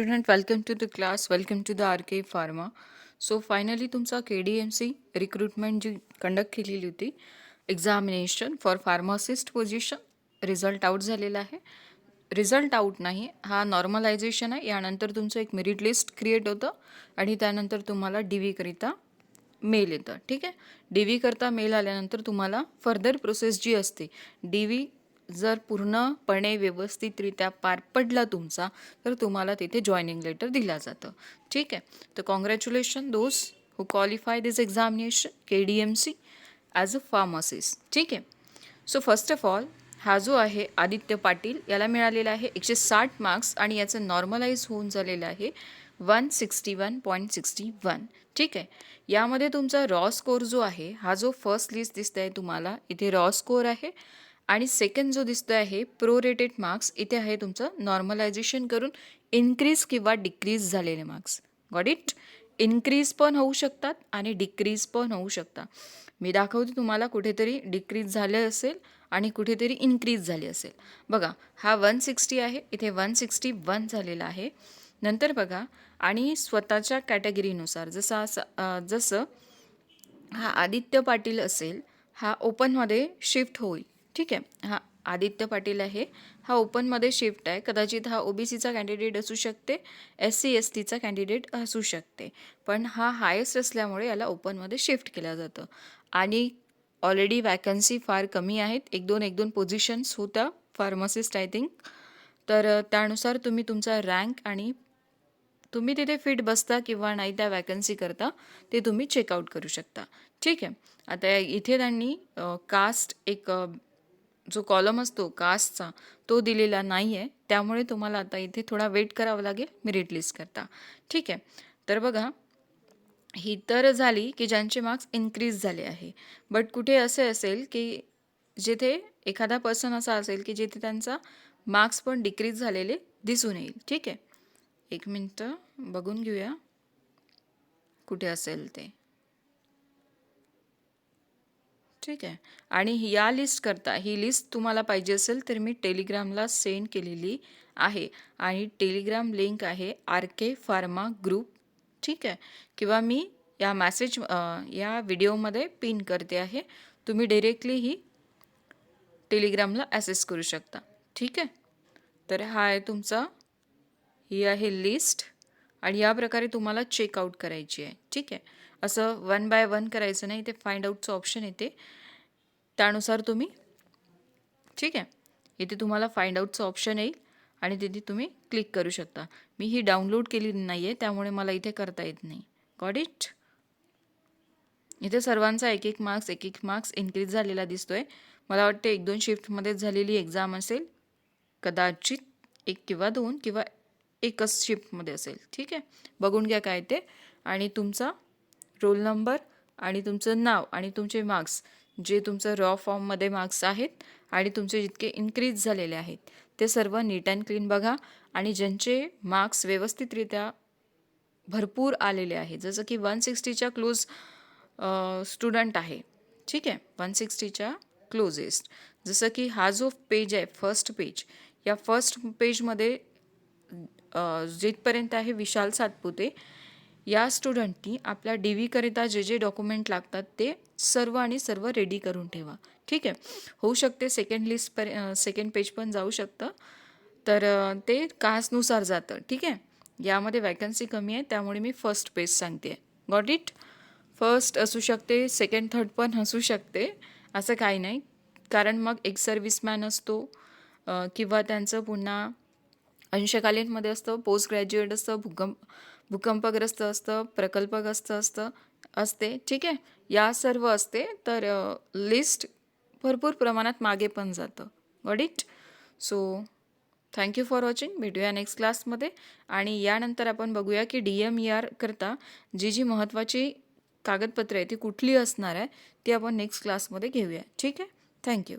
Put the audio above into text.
Student welcome to the class welcome to the R K pharma so finally तुमचा K D M C recruitment जी conduct केलेली होती examination for pharmacist position result out झालेला आहे. Result out नाही हा normalisation आहे. यानंतर तुमचं एक मेरिट लिस्ट क्रिएट होतं आणि त्यानंतर तुम्हाला डी व्हीकरिता मेल येतं. ठीक आहे? डी व्हीकरता मेल आल्यानंतर तुम्हाला फर्दर प्रोसेस जी असते डी व्ही जर पूर्णपणे व्यवस्थितरित्या पार पडला तुमचा तर तुम्हाला तिथे जॉईनिंग लेटर दिलं जातं. ठीक आहे? तर congratulation those who qualify this examination K D M C as a pharmacist ठीक आहे? सो फर्स्ट ऑफ ऑल हा जो आहे आदित्य पाटील याला मिळालेला आहे एकशे साठ मार्क्स आणि याचं नॉर्मलाइज होऊन झालेलं आहे one sixty one point sixty one ठीक आहे? यामध्ये तुमचा रॉ स्कोर जो आहे हा जो फर्स्ट लिस्ट दिसत आहे तुम्हाला इथे रॉ स्कोर आहे. आणि सेकंड जो दिसतो आहे प्रो रेटेड मार्क्स इथे आहे तुमचं नॉर्मलायझेशन करून इन्क्रीज किंवा डिक्रीज झालेले मार्क्स गॉट इट इन्क्रीज पण होऊ शकतात आणि डिक्रीज पण होऊ शकतात. मी दाखवते तुम्हाला कुठेतरी डिक्रीज झाले असेल आणि कुठेतरी इन्क्रीज झाली असेल. बघा हा वन सिक्स्टी आहे इथे वन सिक्स्टी वन झालेला आहे. नंतर बघा आणि स्वतःच्या कॅटेगरीनुसार जसा जसं हा आदित्य पाटील असेल हा ओपनमध्ये शिफ्ट होईल. ठीक आहे. हा आदित्य पाटील आहे. हा ओपनमध्ये शिफ्ट आहे. कदाचित हा ओ बी सीचा कॅन्डिडेट असू शकते एस सी एस टीचा कॅन्डिडेट असू शकते. पण हा हायेस्ट असल्यामुळे याला ओपनमध्ये शिफ्ट केलं जातं. आणि ऑलरेडी वॅकन्सी फार कमी आहेत. एक दोन एक दोन पोझिशन्स होत्या फार्मसिस्ट आय थिंक. तर त्यानुसार तुम्ही तुमचा रँक आणि तुम्ही तिथे फिट बसता किंवा नाही त्या वॅकन्सी करता ते तुम्ही चेकआउट करू शकता. ठीक आहे. आता इथे त्यांनी कास्ट एक जो कॉलम असतो कास्टचा तो दिलेला नाही आहे त्यामुळे तुम्हाला आता इथे थोडा वेट करावा लागेल. मेरिट लिस्ट करता. ठीक? आहे तर बघा ही तर झाली की ज्यांचे मार्क्स इन्क्रीज झाले आहे. बट कुठे असे असेल की जिथे एखादा पर्सन असा असेल की जिथे त्यांचा मार्क्स पण डिक्रीज झालेले दिसून येईल. ठीक? आहे एक मिनटं बघून घेऊया. कुठे असेल ते? ठीक आहे. आणि या लिस्ट करता ही लिस्ट तुम्हाला पाहिजे असेल तर मी टेलिग्रामला सेंड केलेली आहे. आणि टेलिग्राम लिंक आहे आर के फार्मा ग्रुप ठीक आहे. किंवा मी या मॅसेज या व्हिडिओमध्ये पिन करते आहे. तुम्ही डिरेक्टली ही टेलिग्रामला ॲसेस करू शकता. ठीक आहे. तर हा आहे तुमचा ही आहे लिस्ट आणि या प्रकारे तुम्हाला चेकआउट करायची आहे. ठीक आहे? असं वन बाय वन करायचं नाही ते फाइंड आउटचं ऑप्शन येते. त्यानुसार तुम्ही ठीक आहे? इथे तुम्हाला फाइंड आउटचं ऑप्शन येईल आणि तिथे तुम्ही क्लिक करू शकता. मी ही डाउनलोड केली नाही आहे त्यामुळे मला इथे करता येत नाही. गॉड इट इथे सर्वांचा एक एक मार्क्स एक एक मार्क्स इन्क्रीज झालेला दिसतो आहे मला वाटतं एक दोन शिफ्टमध्येच झालेली एक्झाम असेल. कदाचित एक किंवा दोन किंवा एकच शिफ्टमध्ये असेल. ठीक आहे? बघून घ्या काय ते. आणि तुमचा रोल नंबर आणि तुमचं नाव आणि तुमचे मार्क्स जे तुमचं रॉ फॉर्ममध्ये मार्क्स आहेत आणि तुमचे जितके इन्क्रीज झालेले आहेत ते सर्व नीट अँड क्लीन बघा. आणि ज्यांचे मार्क्स व्यवस्थितरित्या भरपूर आलेले आहेत जसं की वन सिक्स्टीच्या क्लोज स्टुडंट आहे. ठीक आहे? वन सिक्स्टीच्या क्लोजेस्ट जसं की हा जो पेज आहे फर्स्ट पेज या फर्स्ट पेजमध्ये जिथपर्यंत आहे विशाल सातपुते या स्टुडंटनी आपल्या डी व्हीकरिता जे जे डॉक्युमेंट लागतात ते सर्व आणि सर्व रेडी करून ठेवा. ठीक आहे? होऊ शकते सेकंड लिस्टपर्यंत सेकंड पेज पण जाऊ शकतं. तर ते कासनुसार जातं. ठीक आहे? यामध्ये वॅकन्सी कमी आहे त्यामुळे मी फर्स्ट पेज सांगते. गॉट इट फर्स्ट असू शकते सेकंड थर्ड पण असू शकते. असं काही नाही. कारण मग एक सर्व्हिसमॅन असतो किंवा त्यांचं पुन्हा अंशकालीनमध्ये असतं पोस्ट ग्रॅज्युएट असतं भूकंप भूकंपग्रस्त असतं प्रकल्पग्रस्त असतं असते. ठीक आहे? या सर्व असते तर लिस्ट भरपूर प्रमाणात मागे पण जातं. Got it so thank you for watching भेटूया नेक्स्ट क्लासमध्ये आणि यानंतर आपण बघूया की डी एम ई आर करता जी जी महत्त्वाची कागदपत्रे आहे ती कुठली असणार आहे ती आपण नेक्स्ट क्लासमध्ये घेऊया. ठीक आहे? थँक्यू